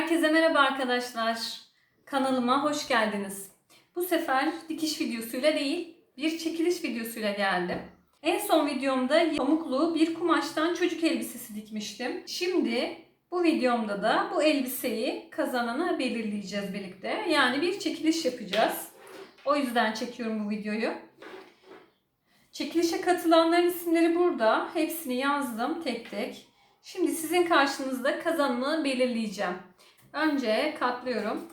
Herkese merhaba arkadaşlar. Kanalıma hoş geldiniz. Bu sefer dikiş videosuyla değil, bir çekiliş videosuyla geldim. En son videomda pamuklu bir kumaştan çocuk elbisesi dikmiştim. Şimdi bu videomda da bu elbiseyi kazananı belirleyeceğiz birlikte. Yani bir çekiliş yapacağız. O yüzden çekiyorum bu videoyu. Çekilişe katılanların isimleri burada. Hepsini yazdım tek tek. Şimdi sizin karşınızda kazananı belirleyeceğim. Önce katlıyorum.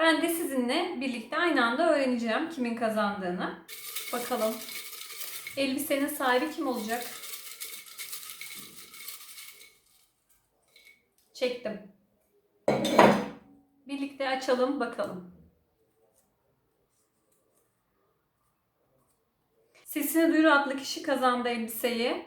Ben de sizinle birlikte aynı anda öğreneceğim kimin kazandığını. Bakalım. Elbisenin sahibi kim olacak? Çektim. Birlikte açalım bakalım. Sesini Duyuru adlı kişi kazandı elbiseyi.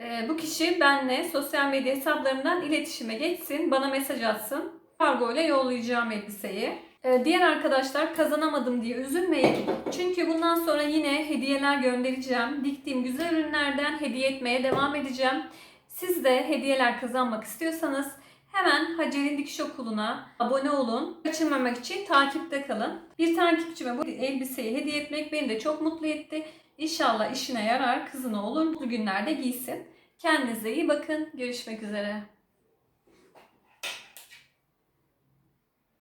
Ee, bu kişi benle sosyal medya hesaplarımdan iletişime geçsin, bana mesaj atsın. Kargo ile yollayacağım elbiseyi. Ee, diğer arkadaşlar kazanamadım diye üzülmeyin. Çünkü bundan sonra yine hediyeler göndereceğim. Diktiğim güzel ürünlerden hediye etmeye devam edeceğim. Siz de hediyeler kazanmak istiyorsanız hemen Hacer'in Dikiş Okulu'na abone olun. Kaçırmamak için takipte kalın. Bir takipçime bu elbiseyi hediye etmek beni de çok mutlu etti. İnşallah işine yarar, kızına olur, bu günlerde giysin. Kendinize iyi bakın. Görüşmek üzere.